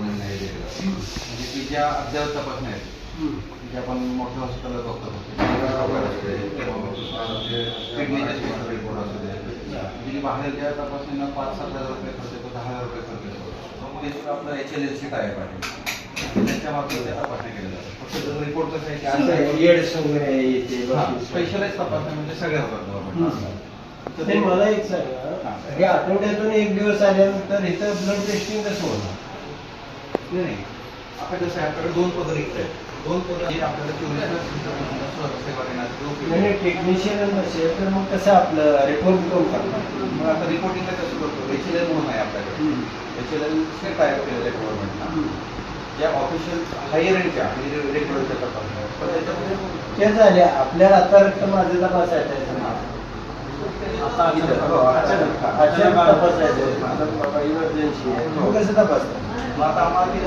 काय जरा हे. म्हणजे की ज्या अद्यावत तपासण्या आहेत ज्या आपण मोठ्या हॉस्पिटलला बघतो किडनीच्या स्पेशल रिपोर्ट असू दे. म्हणजे बाहेरच्या तपासणीला पाच सात हजार रुपये खर्च येतो दहा हजार रुपये खर्च येतो. ते आपलं H L L C tyre पाहिजे. त्याच्या मार्फत त्या तपासण्या केल्या जातात फक्त रिपोर्ट कसा आहे की असं आहे एड्स वगैरे येते स्पेशलाइज तपासण्या म्हणजे सगळ्या करतो आपण तर ते मला एक सांगा हे. आठवड्यातून एक दिवस आल्यानंतर इथं ब्लड टेस्टिंग कसं होणार? नाही नाही. आता कसं आहे आपल्याकडे दोन पदर रिक्त आहेत दोन पदर हे आपल्याला चोवीस टेक्निशियन नसेल तर मग कसं आपलं रिपोर्ट कोण करणार मग आता रिपोर्टिंगला कसं करतो? एच एल एल म्हणून आहे आपल्याकडे. एच एल एल केलेलं आहे गव्हर्नमेंटला ज्या ऑफिशियल हायर रेंजच्या म्हणजे रेग्युलरच्या तपासण्या. पण त्याच्यामध्ये ते झाले. आपल्याला आता रक्त माझे तपासायचं तपासायचं आहे. मग कसं तपासतं? मग आता आम्हाला ती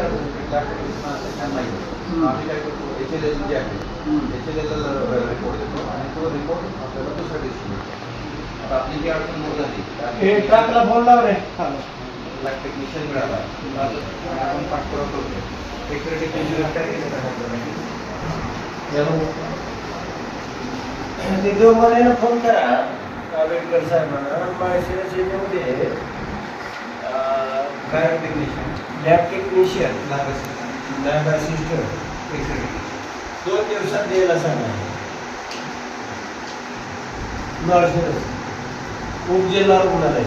नाही मग आम्ही काय करतो एच एल एल जे आहे एच एल एल रिपोर्ट देतो आणि तो रिपोर्ट आपल्याला दुसऱ्या दिवशी आता आपली जी अडचण मूळ झाली हे ट्रकला फोन लाव रे. लॅब टेक्निशियन मिळाला. आपण पाठपुरावा करतो एक्सरे टेक्निशियन काय केलं फोन करा. आंबेडकर साहेबांना माळशिरस येथे lab technician lab technician lab assistant lab assistant X-ray दोन दिवसात द्यायला सांगा. माळशिरस उपजिल्हा रुग्णालय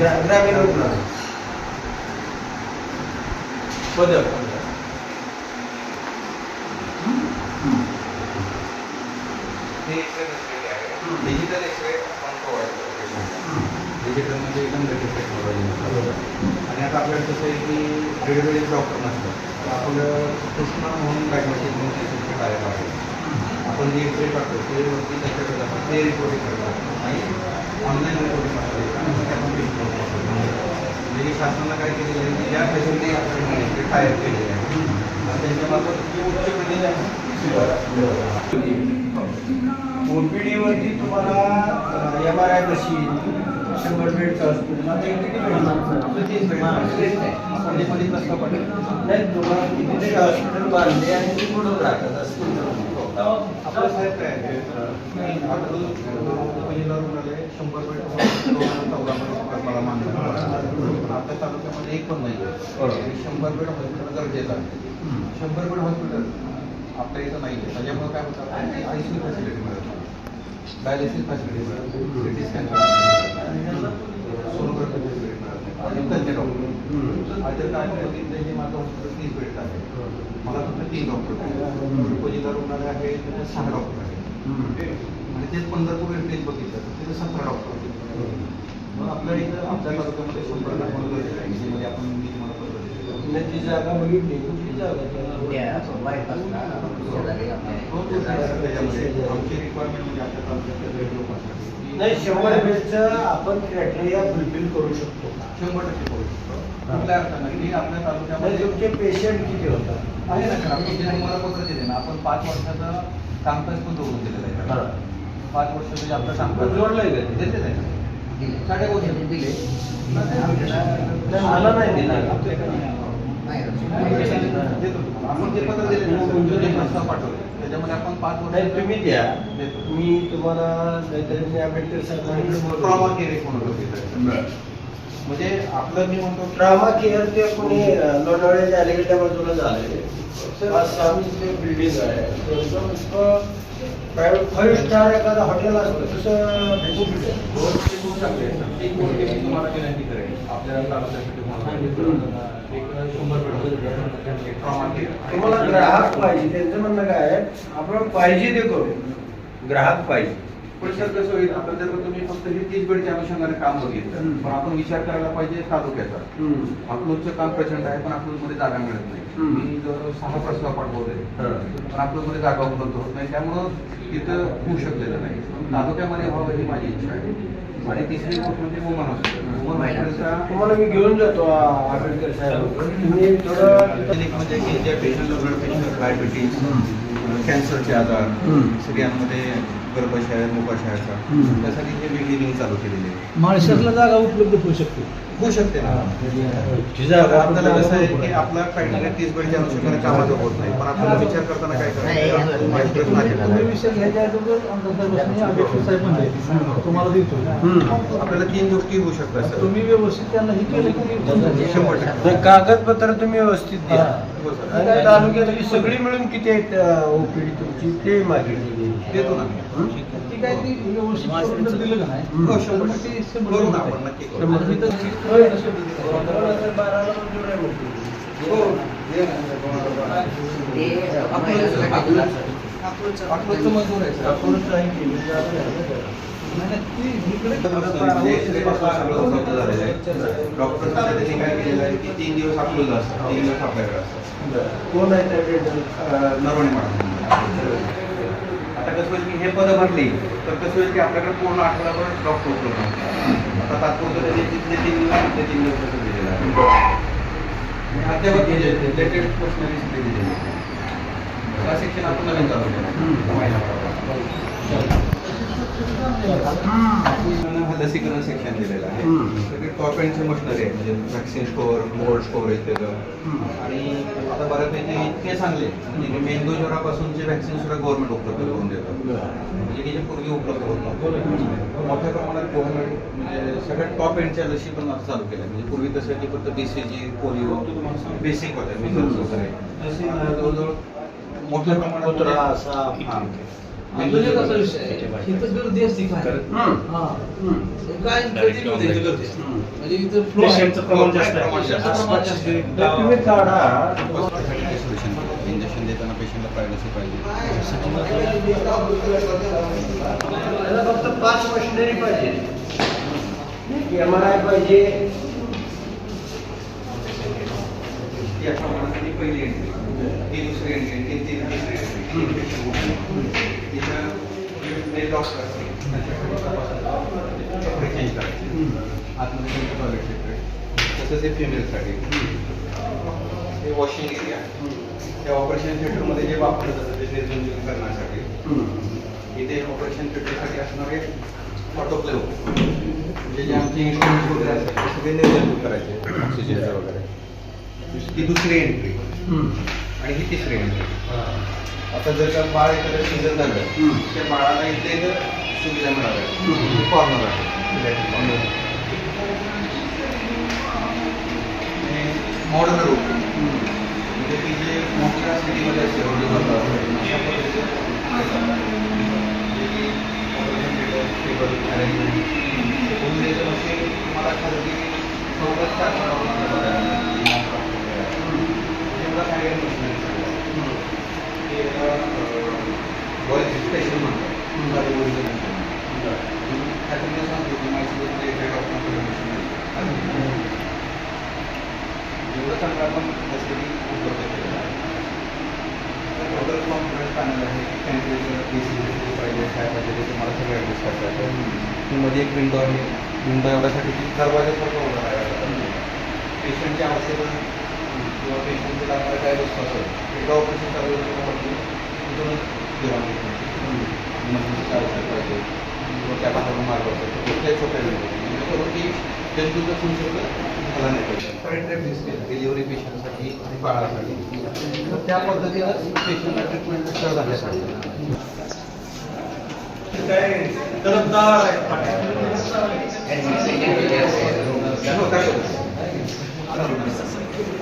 ग्रा- ग्रामीण रुग्णालय हे आहे. डिजिटल एक्सरे आपण प्रोव्हाइड करतो. डिजिटल म्हणजे एकदम लेटेस्ट टेक्नॉलॉजी आणि आता आपल्याला कसं आहे की वेगवेगळे डॉक्टर नसतात तर आपलं कृष्णा म्हणून डायग्नोस्टिक म्हणून सिस्टम आहे आहे आपण जे एक्सरे टाकतो ते वरती त्याच्याकडे जातात ते रिपोर्टिंग करतात आणि ऑनलाईन रिपोर्टिंग करतात. म्हणजे की शासनानं काय केलेलं आहे की ज्या फॅसिलिटी आपल्याकडे ते टायर केलेले आहे आणि त्यांच्यामार्फत जी उच्च म्हणजे ओपीडी तुम्हाला एम आर आय मशीन शंभर बेडचं हॉस्पिटल आता इथे किती बेड नाही तुम्हाला हॉस्पिटल बांधले आणि ते बुडवून राहतात आपलं साहेब काय आहे? पहिला रुग्णालय शंभर बेड मला मानलं. आपल्या तालुक्यामध्ये एक पण नाही शंभर बेड हॉस्पिटल गरजेचं आहे. शंभर बेड हॉस्पिटल आपल्या इथं नाही आहे. त्याच्यामुळे काय होतं? आय सी फॅसिलिटी मिळत डायलिसिस फॅसिलिटी मिळत सिटी स्कॅन आहे मला फक्त तीन डॉक्टर रुग्णालय आहे सहा डॉक्टर आहेत आणि तेच पंढरपूर हेरिटेज बघितलं तर तिथे सतरा डॉक्टर आहेत मग आपल्या इथं आपल्या तालुक्यामध्ये शंभर लाख आहे म्हणजे आपण मी तुम्हाला ती जागा बघितली कुठली जागा आमची रिक्वायरमेंट म्हणजे आपल्या तालुक्यातल्या लोकांसाठी नाही शंभर बेडचं आपण क्रायटेरिया फुलफिल करू शकतो. का? शंभर टक्के करू शकतो. कुठल्या अर्थानं? की आपल्या तालुक्यामध्ये तुमचे पेशंट किती होतात? आहे ना सर आपण जे तुम्हाला पत्र दिले ना. आपण पाच वर्षाचं कामकाज पण जोडून दिलेलं आहे. पाच वर्ष म्हणजे आपलं कामकाज जोडलंय का? ते? देते. आहे साडे वर्ष दिले. नाही, मला नाही. दिला. देतो तुम्हाला. आपण जे पत्र दिले सर, जो जे प्रस्ताव पाठवले. त्याच्यामध्ये आपण पाच वर्ष नाही तुम्ही द्या देतो मी तुम्हाला नाहीतर मी आंबेडकर साहेबांकडे ट्रॉमा बोलवतो. केअर एक म्हणून तिथं. म्हणजे आपलं मी म्हणतो ट्रामा केअर ते कोणी लोणावळ्याच्या अलीकडच्या बाजूला बिल्डिंग आहे. प्रायव्हेट फाईव्ह स्टार एखादं हॉटेल असतं तसं खूप आहेत. एक गोष्ट मी तुम्हाला विनंती करेन. तालुक्यासाठी ग्राहक पाहिजे. त्यांचं म्हणणं काय आहे? आपण पाहिजे ते करू. ग्राहक पाहिजे. पण कसं होईल? आता जर तुम्ही फक्त हे तीस बेडच्या अनुषंगाने काम बघितलं. पण आपण विचार करायला पाहिजे तालुक्याचा अकलूजचं काम प्रचंड आहे पण अकलूजमध्ये जागा मिळत नाही. मी जवळ सहा प्रस्ताव पाठवले. पण अकलूजमध्ये जागा उपलब्ध होत नाही त्यामुळं तिथं होऊ शकलेलं नाही. तालुक्यामध्ये व्हावं ही माझी इच्छा आहे. आणि तिसरी गोष्ट म्हणजे वुमन हॉस्पिटल तुम्हाला मी घेऊन जातो आंबेडकर साहेब. तुम्ही थोडं एक म्हणजे की ज्या पेशंटला ब्लड प्रेशर डायबिटीज कॅन्सरचे आजार हम्म. मोकाशयाचा हम्म. त्यासाठी हे वेगळी लिंक चालू केलेली आहे. माळशेरला जागा उपलब्ध होऊ शकते. होऊ शकते ना. जिजा तर आपल्याला कसं आहे की आपला क्रायटेरिया तीस बेडच्या अनुषंगाने कामाचं होत नाही. पण आपल्याला विचार करताना काय करायचं? माझा प्रश्न आहे तुम्ही विषय घ्यायच्या अगोदर आमदार साहेबांनी आंबेडकर साहेब म्हणले तुम्हाला देतो हम्म. आपल्याला तीन गोष्टी होऊ शकतात सर. तुम्ही व्यवस्थित त्यांना हे केलं की शंभर टक्के. तर कागदपत्र तुम्ही व्यवस्थित द्या. हा. हो सर. आणि तालुक्यातली सगळी मिळून किती आहेत ओपीडी तुमची? ते मागितली देतो ना. ती काय ती व्यवस्थित करून जर दिलं का नाही? हम्म. हो तर शंभर मग ते टक्के. शंभर करू ना. आपण नक्की करू मजूर आहे सर. नाही, नाही, ती इकडे डॉक्टर त्यांनी काय केलेलं आहे की तीन दिवस अकलूज असतात तीन दिवस आपल्याकडे असतात. कोण आहे त्या? नरवणे मॅडम. आता कसं होईल की हे पदं भरली तर कसं होईल की आपल्याकडे पूर्ण आठवड्याभर डॉक्टर उपलब्ध. आता तात्पुरतं त्यांनी तिथले तीन दिवस तिथले तीन दिवस कसं दिलेलं आहे? आणि अद्यावत लेटेस्ट पर्सनली दिलेली आहे त्या शिक्षण आपण नवीन चालू केलं लसीकरण सेक्शन दिलेलं आहे. सगळे टॉप एंडचे मशिनरी आहे म्हणजे वॅक्सिन स्टोअर कोल्ड स्टोरेज त्याचं. आणि आता बऱ्यापैकी इतके चांगले म्हणजे मेंदू ज्वरापासूनचे वॅक्सिन सुद्धा गव्हर्नमेंट उपलब्ध करून देतं. म्हणजे की जे पूर्वी उपलब्ध होत नव्हतं. मोठ्या प्रमाणात गव्हर्नमेंट म्हणजे सगळ्यात टॉप एंडच्या लशी पण आता चालू केल्या. म्हणजे पूर्वी तसं की फक्त बीसीजी पोलिओ बेसिक होत्या मिसल्स वगैरे. जवळजवळ मोठ्या प्रमाणात कुत्रा, म्हणजे- साप. हां. अजून एक असा विषय आहे इथं गर्दी असते काय हम्म. हा हम्म. हे काय कधी होते इथं गर्दी हम्म. म्हणजे इथं. पेशंटचं प्रमाण जास्त आहे. तुम्ही काढा इंजेक्शन देताना पेशंटला प्रायव्हसी पाहिजे फक्त पाच मशिनरी पाहिजे एम आर आय पाहिजे पहिली एंट्री ती दुसरी एंट्री ती ती तिसरी एंट्री तसंच हे फिमेलसाठी जे वापरलं जातं ते निर्जंतुकीकरण करण्यासाठी इथे ऑपरेशन थिएटरसाठी असणारे ऑटोक्लेव म्हणजे जे आमचे इन्स्ट्रुमेंट वगैरे असतात ते सगळे करायचे ऑक्सिजनचे वगैरे ही दुसरी एंट्री आणि ही तिसरी एंट्री आता जर का बाळ एखादं सीझन झालं. त्या बाळाला इथे जर सुविधा मिळाल्या कॉर्नर आहे मॉडर्न रूप म्हणजे की जे मोठ्या सिटीमध्ये असते म्हणजे अशा पद्धतीचं म्हणजे की operation theatre, table, arrangement, हे दोन द्यायचं म्हणजे तुम्हाला खाजगी सवलत चालणार आपल्याला बघायला मिळेल. एवढा काही मशिनरी सगळं. ते बॉयज स्पेशल म्हणतात बारी ओरिजिनल त्याच्यामध्ये सांगतो की माझी जे डॉक्टरांकडे मशीन आहे. एवढं चांगलं आपण फॅसिलिटी उपलब्ध केलेलं आहे. तर टोटल कॉन्फिडन्स पॅनल आहे टेम्परेचर ए सी पाहिजे काय पाहिजे ते तुम्हाला सगळं ॲडजस्ट करता येतं. ती मध्ये एक विंडो आहे. विंडो एवढ्यासाठी की दरवाजासारखं उभं राहायला पेशंटची आवश्यकता किंवा पेशंटची लागणारे काय वस्तू असेल एकदा ऑपरेशन चालू झाल्यावरती तिथूनच घेऊन इमर्जन्सी आवश्यक पाहिजे किंवा त्या बाहेरून मार्ग असेल तर कुठल्याही छोट्या विंडो जेणेकरून की जंतूचं संसर्ग झाला नाही पाहिजे करंट रेफिक्स केलं डिलिव्हरी पेशंटसाठी आणि बाळासाठी तर त्या पद्धतीनं पेशंटला ट्रीटमेंट सह झाल्यासाठी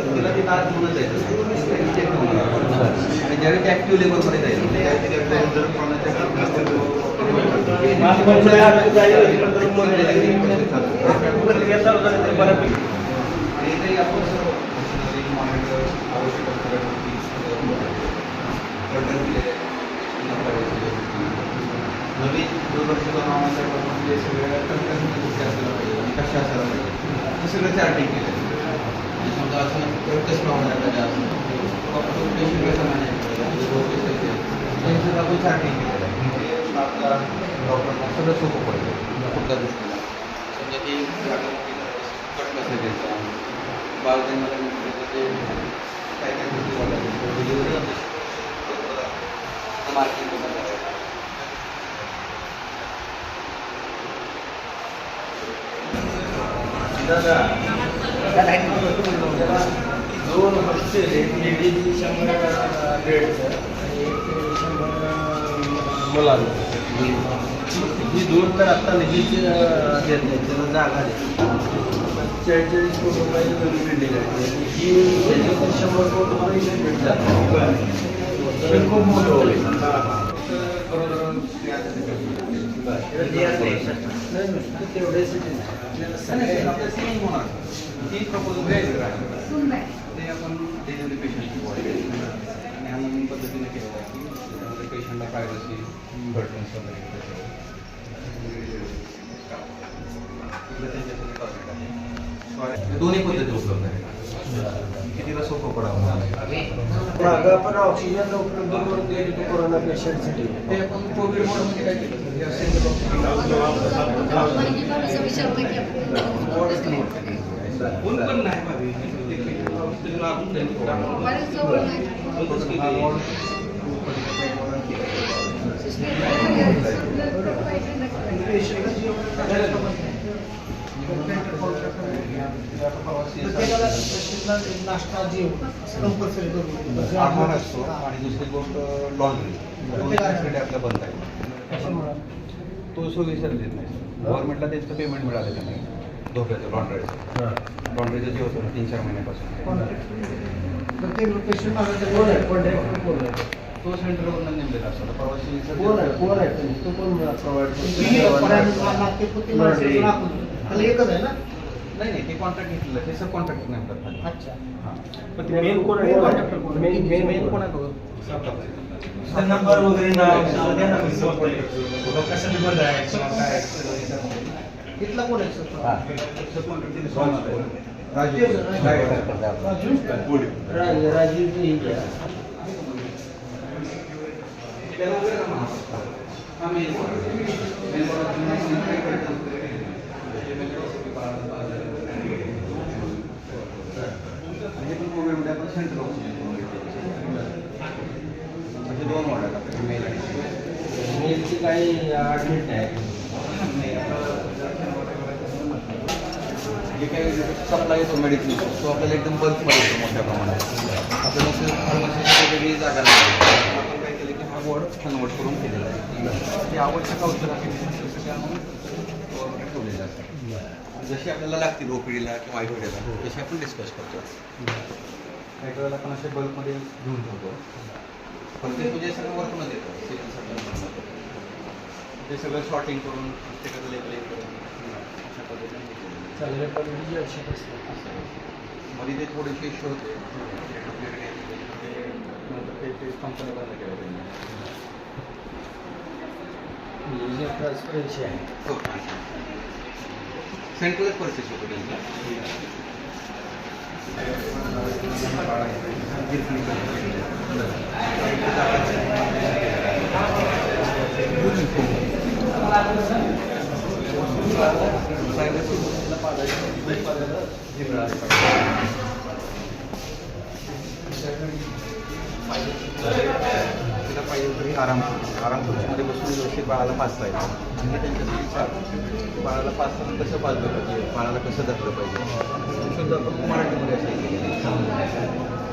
तिला ते दात घेऊनच जायचं check करून घ्यावं. आणि ज्यावेळी ते ऍक्टिव्ह लेवलमध्ये जाईल त्यावेळी त्याच्या जर कोणाच्या आणि इथेही आपण सर्व मशिनरी, monitor, आवश्यक असलेल्या गोष्टी, अ, order दिलेल्या आहेत. पुन्हा करायचं आहे. नवीन दूरदर्शनला नावाच्या प्रमाणे सगळ्या कंटेंट गोष्टी असायला पाहिजे आणि कशा असायला पाहिजे हे सगळं चार्टिंग केलं आणि समजा असं नाही की प्रत्येक प्रमाणे आपल्याला असं फक्त पेशंट कसं मॅनेज करायचं रोज कसं आहे हे सगळं आपण चार्टिंग केलेलं आहे म्हणजे आपल्या डॉक्टरना सगळं सोपं पडतं कुठल्या दृष्टीला समजा की जागा मोठी करायची, कट कसं घ्यायचा बाळ जन्माला घेतलं ते काय काय गोष्टी वाटायच्या डिलिव्हरी मार्किंग कसं करायचं दोन हॉस्टेल एक लेडीज शंभर बेडचं आणि एक शंभर मुलांचं ही दोन तर आत्ता लगेच देत नाही त्याला जागा देते चाळीस कोटी रुपयाची नवी बिल्डिंग आहे ही त्याची तर शंभर कोटी रुपये भेट जाते खूप मोठं होईल. नाही, नाही, तेवढेच ते आपण डिलिव्हरी पेशंटची बॉडी आणि हा नवीन पद्धतीने केलेला आहे की त्याच्यामध्ये पेशंटला प्रायव्हसी बर्डन्स वगैरे दोन्ही पद्धती उपलब्ध आहेत कितीला सोपं पडावं मागं आपण ऑक्सिजन उपलब्ध करून दिली होती कोरोना पेशंटसाठी ते आपण कोविड मॉडमध्ये काय केलं पण नाही भावी. हा प्रत्येकाला नाश्ता जेवण कंपल्सरी करून आहार असतो आणि दुसरी गोष्ट लॉन्ड्री आपल्या बंद आहे तो सोयीसर देत नाही. गव्हर्नमेंटला त्याचं पेमेंट मिळालेलं नाही? धोक्याचं लॉन्ड्रीचं लॉन्ड्रीचं जे होतं तीन चार महिन्यापासून आहे कॉन्ट्रॅक्टर आहे तो सेंटरवरून नेमलेला असतो प्रवासी आहे आहे एकच आहे ना नाही नाही ते कॉन्ट्रॅक्ट घेतलेलं आहे. ते सब कॉन्ट्रॅक्ट नेमतात खाली. अच्छा हां. पण ते मेन कोण आहे आहे? मेन मेन कोण आहे बघा नंबर वगैरे इथला कोण आहे सर? राजीव राजू राजीव इंडिया हा मेन जे काही तो आपल्याला एकदम बल्कमध्ये येतो मोठ्या प्रमाणात. आपल्याला फार्मसीची वेगळी जागा नाही आपण वॉर्ड कन्वर्ट ते आवश्यक औषधं आणून वॉर्डमध्ये ठेवलेले असतात जशी आपल्याला लागतील आपण डिस्कस करतो. काही वेळेला आपण ते ते शॉर्टिंग हे केलेलं आहे. चांगल्या क्वालिटीची औषध असते मध्ये ते थोडेसे इश्यू होते ते नंतर ते ते कंपनी बंद केलं त्यांनी युजर ट्रान्सपरन्सी आहे हो सेंट्रलच परचेस होतो त्यांचा तिला पाहिजे तरी आराम आराम आराम खुर्चीमध्ये बसून व्यवस्थित बाळाला पाचता येतं म्हणजे हे त्यांच्यासाठी छान बाळाला पाचताना कसं पाजलं पाहिजे बाळाला कसं धरलं पाहिजे सुद्धा आपण मराठीमध्ये असं